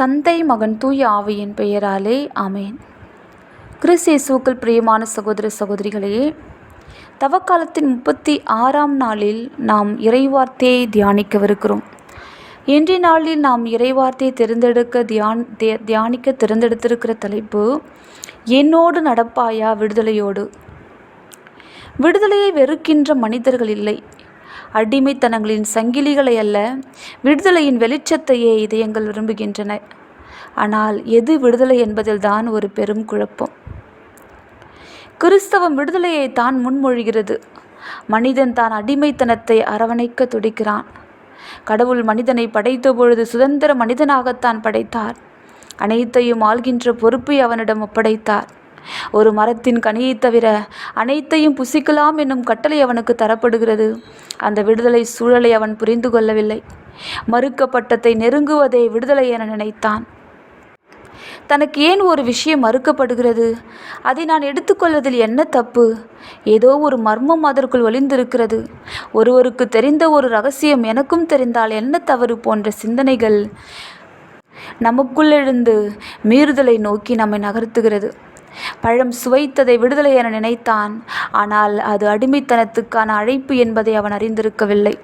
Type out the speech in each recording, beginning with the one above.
தந்தை மகன் தூய ஆவியின் பெயராலே ஆமேன். கிறிஸ்தேசுக்கள் பிரியமான சகோதர சகோதரிகளையே தவக்காலத்தின் முப்பத்தி ஆறாம் நாளில் நாம் இறைவார்த்தையை தியானிக்கவிருக்கிறோம். இன்றைய நாளில் நாம் இறைவார்த்தையை தேர்ந்தெடுக்க தியான் தியானிக்க தேர்ந்தெடுத்திருக்கிற தலைப்பு என்னோடு நடப்பாயா விடுதலையோடு? விடுதலையை வெறுக்கின்ற மனிதர்கள் இல்லை. அடிமைத்தனங்களின் சங்கிலிகளை அல்ல விடுதலையின் வெளிச்சத்தையே இதயங்கள் விரும்புகின்றன. ஆனால் எது விடுதலை என்பதில்தான் ஒரு பெரும் குழப்பம். கிறிஸ்தவம் விடுதலையை தான் முன்மொழிகிறது. மனிதன் தான் அடிமைத்தனத்தை அரவணைக்க துடிக்கிறான். கடவுள் மனிதனை படைத்த பொழுது சுதந்திர மனிதனாகத்தான் படைத்தார். அனைத்தையும் ஆள்கின்ற பொறுப்பை அவனிடம் ஒப்படைத்தார். ஒரு மரத்தின் கனியைத் தவிர அனைத்தையும் புசிக்கலாம் என்னும் கட்டளை அவனுக்கு தரப்படுகிறது. அந்த விடுதலை சூழலை அவன் புரிந்து கொள்ளவில்லை. மறுக்கப்பட்டதை நெருங்குவதே விடுதலை என நினைத்தான். தனக்கு ஏன் ஒரு விஷயம் மறுக்கப்படுகிறது? அதை நான் எடுத்துக்கொள்வதில் என்ன தப்பு? ஏதோ ஒரு மர்மம் அதற்குள் ஒளிந்திருக்கிறது. ஒருவருக்கு தெரிந்த ஒரு ரகசியம் எனக்கும் தெரிந்தால் என்ன தவறு போன்ற சிந்தனைகள் நமக்குள்ளெழுந்து மீறுதலை நோக்கி நம்மை நகர்த்துகிறது. பழம் சுவைத்ததை விடுதலை என நினைத்தான். ஆனால் அது அடிமைத்தனத்துக்கான அழைப்பு என்பதை அவன் அறிந்திருக்கவில்லை.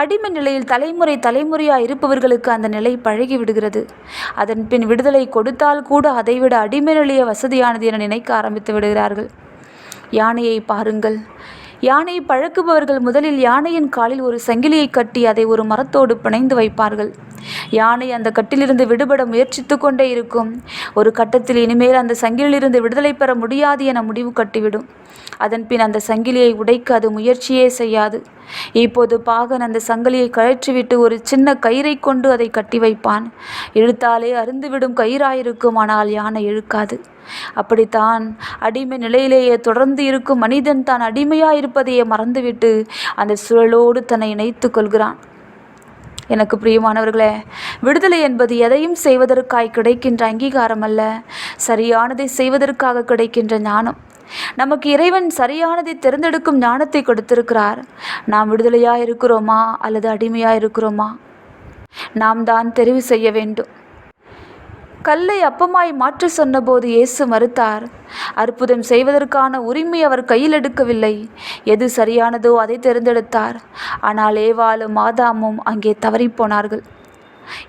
அடிமை நிலையில் தலைமுறை தலைமுறையாக இருப்பவர்களுக்கு அந்த நிலை பழகி விடுகிறது. அதன் பின் விடுதலை கொடுத்தால் கூட அதைவிட அடிமை நிலைய வசதியானது என நினைக்க ஆரம்பித்து விடுகிறார்கள். யானையை பாருங்கள். யானை பழக்குபவர்கள் முதலில் யானையின் காலில் ஒரு சங்கிலியை கட்டி அதை ஒரு மரத்தோடு பிணைந்து வைப்பார்கள். யானை அந்த கட்டிலிருந்து விடுபட முயற்சித்து கொண்டே இருக்கும். ஒரு கட்டத்தில் இனிமேல் அந்த சங்கிலிருந்து விடுதலை பெற முடியாது என முடிவு கட்டிவிடும். அதன்பின் அந்த சங்கிலியை உடைக்க அது முயற்சியே செய்யாது. இப்போது பாகன் அந்த சங்கிலியை கழற்றிவிட்டு ஒரு சின்ன கயிறை கொண்டு அதை கட்டி வைப்பான். இழுத்தாலே அருந்துவிடும் கயிறாயிருக்கும் ஆனால் யானை இழுக்காது. அப்படித்தான் அடிமை நிலையிலேயே தொடர்ந்து இருக்கும் மனிதன் தான் அடிமையாயிருப்பதையே மறந்துவிட்டு அந்த சுழலோடு தன்னை இணைத்து கொள்கிறான். எனக்கு பிரியமானவர்களே விடுதலை என்பது எதையும் செய்வதற்காய் கிடைக்கின்ற அங்கீகாரம் அல்ல சரியானதை செய்வதற்காக கிடைக்கின்ற ஞானம். நமக்கு இறைவன் சரியானதை தேர்ந்தெடுக்கும் ஞானத்தை கொடுத்திருக்கிறார். நாம் விடுதலையாக இருக்கிறோமா அல்லது அடிமையாக இருக்கிறோமா நாம் தான் தெரிவு செய்ய வேண்டும். கல்லை அப்பமாய் மாற்ற சொன்னபோது இயேசு மறுத்தார் அற்புதம் செய்வதற்கான உரிமை அவர் கையில் எடுக்கவில்லை. எது சரியானதோ அதை தேர்ந்தெடுத்தார். ஆனால் ஏவாளும் ஆதாமும் அங்கே தவறிப்போனார்கள்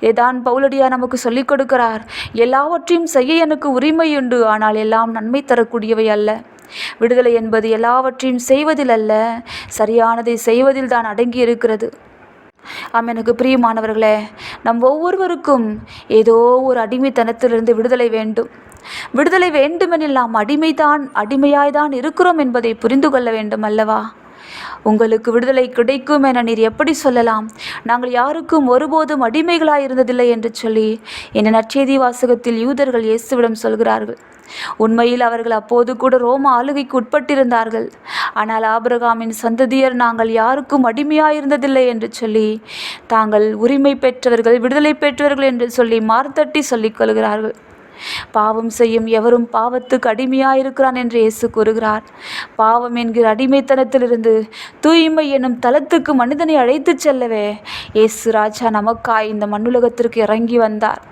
இதைதான் பவுலடியா நமக்கு சொல்லிக் கொடுக்கிறார் எல்லாவற்றையும் செய்ய எனக்கு உரிமையுண்டு ஆனால் எல்லாம் நன்மை தரக்கூடியவை அல்ல. விடுதலை என்பது எல்லாவற்றையும் செய்வதில் அல்ல சரியானதை செய்வதில் தான் அடங்கி இருக்கிறது. ஆம் எனக்கு பிரியமானவர்களே நம் ஒவ்வொருவருக்கும் ஏதோ ஒரு அடிமைத்தனத்திலிருந்து விடுதலை வேண்டும். விடுதலை வேண்டுமெனில் நாம் அடிமைதான் அடிமையாய்தான் இருக்கிறோம் என்பதை புரிந்து கொள்ள வேண்டும் அல்லவா? உங்களுக்கு விடுதலை கிடைக்கும் என நீர் எப்படி சொல்லலாம்? நாங்கள் யாருக்கும் ஒருபோதும் அடிமைகளாய் இருந்ததில்லை என்று சொல்லி என் நற்செய்தி வாசகத்தில் யூதர்கள் இயேசுவிடம் சொல்கிறார்கள். உண்மையில் அவர்கள் அப்போது கூட ரோம ஆளுகைக்கு உட்பட்டிருந்தார்கள். ஆனால் ஆபிரகாமின் சந்ததியர் நாங்கள் யாருக்கும் அடிமையாயிருந்ததில்லை என்று சொல்லி தாங்கள் உரிமை பெற்றவர்கள் விடுதலை பெற்றவர்கள் என்று சொல்லி மார்த்தட்டி சொல்லிக் கொள்கிறார்கள். பாவம் செய்யும் எவரும் பாவத்துக்கு அடிமையாயிருக்கிறான் என்று இயேசு கூறுகிறார். பாவம் என்கிற அடிமைத்தனத்திலிருந்து தூய்மை என்னும் தலத்துக்கு மனிதனை அழைத்துச் செல்லவே இயேசு ராஜா நமக்காய் இந்த மண்ணுலகத்திற்கு இறங்கி வந்தார்.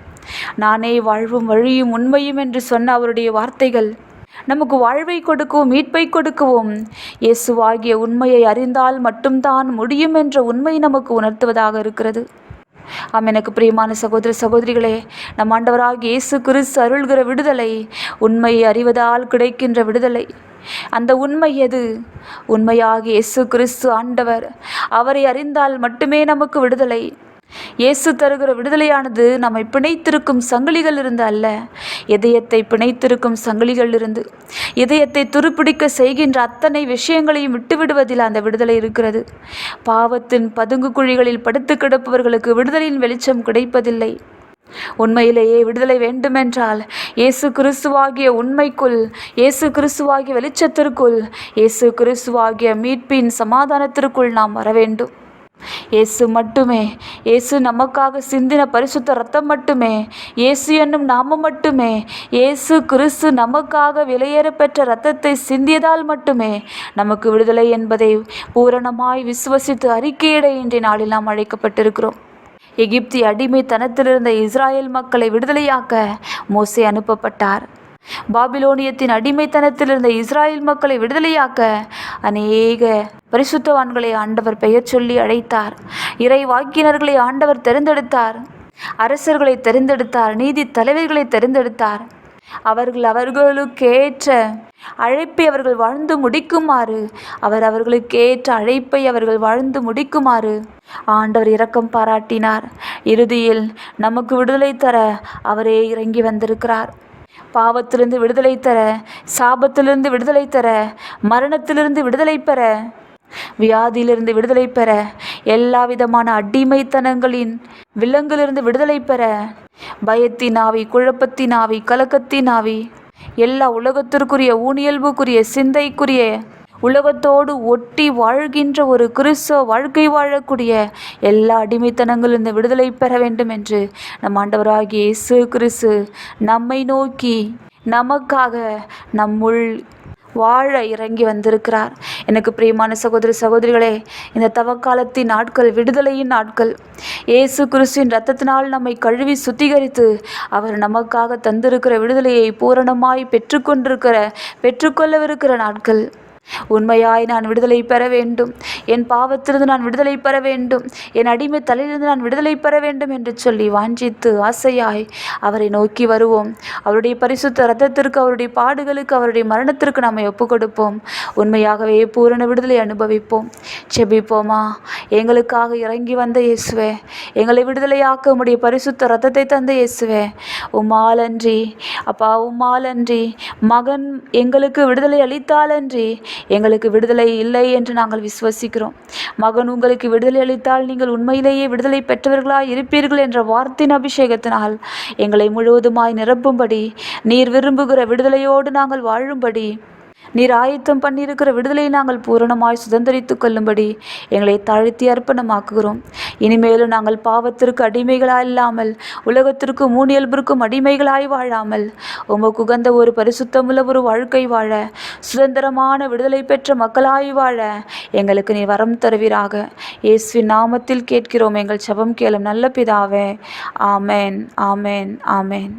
நானே வாழ்வும் வழியும் உண்மையும் என்று சொன்ன அவருடைய வார்த்தைகள் நமக்கு வாழ்வை கொடுக்கவும் மீட்பை கொடுக்கவும் இயேசுவாகிய உண்மையை அறிந்தால் மட்டும்தான் முடியும் என்ற உண்மை நமக்கு உணர்த்துவதாக இருக்கிறது. ஆம் எனக்கு பிரியமான சகோதர சகோதரிகளே நம் ஆண்டவராக இயேசு கிறிஸ்து அருள்கிற விடுதலை உண்மையை அறிவதால் கிடைக்கின்ற விடுதலை. அந்த உண்மை எது? உண்மையாக இயேசு கிறிஸ்து ஆண்டவர் அவரை அறிந்தால் மட்டுமே நமக்கு விடுதலை. இயேசு தருகிற விடுதலையானது நம்மை பிணைத்திருக்கும் சங்கிலிகள் இருந்து அல்ல இதயத்தை பிணைத்திருக்கும் சங்கிலிகள் இருந்து இதயத்தை துருப்பிடிக்க செய்கின்ற அத்தனை விஷயங்களையும் விட்டுவிடுவதில் அந்த விடுதலை இருக்கிறது. பாவத்தின் பதுங்கு குழிகளில் படுத்து கிடப்பவர்களுக்கு விடுதலையின் வெளிச்சம் கிடைப்பதில்லை. உண்மையிலேயே விடுதலை வேண்டுமென்றால் இயேசு கிறிஸ்துவாகிய உண்மைக்குள் இயேசு கிறிஸ்துவாகிய வெளிச்சத்திற்குள் இயேசு கிறிஸ்துவாகிய மீட்பின் சமாதானத்திற்குள் நாம் வர வேண்டும். இயேசு மட்டுமே. இயேசு நமக்காக சிந்தின பரிசுத்த ரத்தம் மட்டுமே. இயேசு என்னும் நாமம் மட்டுமே. இயேசு கிறிஸ்து நமக்காக விலையேற பெற்ற ரத்தத்தை சிந்தியதால் மட்டுமே. நமக்கு விடுதலை என்பதை பூரணமாய் விசுவசித்து அறிக்கையிட இன்றைய நாளில் நாம் அழைக்கப்பட்டிருக்கிறோம். எகிப்தி அடிமைத்தனத்திலிருந்த இஸ்ராயேல் மக்களை விடுதலையாக்க மோசே அனுப்பப்பட்டார். பாபிலோனியத்தின் அடிமைத்தனத்தில் இருந்த இஸ்ராயல் மக்களை விடுதலையாக்க அநேக பரிசுத்தவான்களை ஆண்டவர் பெயர் சொல்லி அழைத்தார். இறை வாக்கினர்களை ஆண்டவர் தெரிந்தெடுத்தார். அரசர்களை தெரிந்தெடுத்தார். நீதி தலைவர்களை தெரிந்தெடுத்தார். அவர்கள் அவர்களுக்கேற்ற அழைப்பை அவர்கள் வாழ்ந்து முடிக்குமாறு அவர் அவர்களுக்கேற்ற அழைப்பை அவர்கள் வாழ்ந்து முடிக்குமாறு ஆண்டவர் இரக்கம் பாராட்டினார். இறுதியில் நமக்கு விடுதலை தர அவரே இறங்கி வந்திருக்கிறார். பாவத்திலிருந்து விடுதலை தர சாபத்திலிருந்து விடுதலை தர மரணத்திலிருந்து விடுதலை பெற வியாதியிலிருந்து விடுதலை பெற எல்லா விதமான அடிமைத்தனங்களின் விலங்கிலிருந்து விடுதலை பெற பயத்தின் ஆவி குழப்பத்தின் ஆவி கலக்கத்தின் ஆவி எல்லா உலகத்திற்குரிய ஊனியல்புக்குரிய சிந்தைக்குரிய உலகத்தோடு ஒட்டி வாழ்கின்ற ஒரு கிறிஸ்தவ வாழ்க்கை வாழக்கூடிய எல்லா அடிமைத்தனங்களும் இந்த விடுதலை பெற வேண்டும் என்று நம் ஆண்டவராகிய இயேசு கிறிஸ்து நம்மை நோக்கி நமக்காக நம்முள் வாழ இறங்கி வந்திருக்கிறார். எனக்கு பிரியமான சகோதரி சகோதரிகளே இந்த தவக்காலத்தின் நாட்கள் விடுதலையின் நாட்கள். இயேசு கிறிஸ்துவின் ரத்தத்தினால் நம்மை கழுவி சுத்திகரித்து அவர் நமக்காக தந்திருக்கிற விடுதலையை பூரணமாய் பெற்றுக்கொண்டிருக்கிற பெற்றுக்கொள்ளவிருக்கிற நாட்கள். உண்மையாய் நான் விடுதலை பெற வேண்டும். என் பாவத்திலிருந்து நான் விடுதலை பெற வேண்டும். என் அடிமை தலையிலிருந்து நான் விடுதலை பெற வேண்டும் என்று சொல்லி வாஞ்சித்து ஆசையாய் அவரை நோக்கி வருவோம். அவருடைய பரிசுத்த ரத்தத்திற்கு அவருடைய பாடுகளுக்கு அவருடைய மரணத்திற்கு நம்மை ஒப்பு கொடுப்போம் உண்மையாகவே பூரண விடுதலை அனுபவிப்போம். செபிப்போமா? எங்களுக்காக இறங்கி வந்த இயேசுவே எங்களை விடுதலையாக்க உம்முடைய பரிசுத்த ரத்தத்தை தந்த இயேசுவே உம்மாலன்றி அப்பா உம்மாலன்றி மகன் எங்களுக்கு விடுதலை அளித்தாலன்றி எங்களுக்கு விடுதலை இல்லை என்று நாங்கள் விசுவசிக்கிறோம். மகன் உங்களுக்கு விடுதலை அளித்தால் நீங்கள் உண்மையிலேயே விடுதலை பெற்றவர்களாய் இருப்பீர்கள் என்ற வார்த்தையின் அபிஷேகத்தினால் எங்களை முழுவதுமாய் நிரப்பும்படி நீர் விரும்புகிற விடுதலையோடு நாங்கள் வாழும்படி நீர் ஆயத்தம் பண்ணியிருக்கிற விடுதலையை நாங்கள் பூரணமாய் சுதந்திரித்து கொள்ளும்படி எங்களை தாழ்த்தி அர்ப்பணமாக்குகிறோம். இனிமேலும் நாங்கள் பாவத்திற்கு அடிமைகளாக இல்லாமல் உலகத்திற்கு மூணியல்பிற்கும் அடிமைகளாய் வாழாமல் உமக்கு உகந்த ஒரு பரிசுத்தமுள்ள ஒரு வாழ்க்கை வாழ சுதந்திரமான விடுதலை பெற்ற மக்களாய் வாழ எங்களுக்கு நீ வரம் தருவீராக. இயேசுவின் நாமத்தில் கேட்கிறோம் எங்கள் செபம் கேளும் நல்ல பிதாவே. ஆமேன் ஆமேன் ஆமேன்.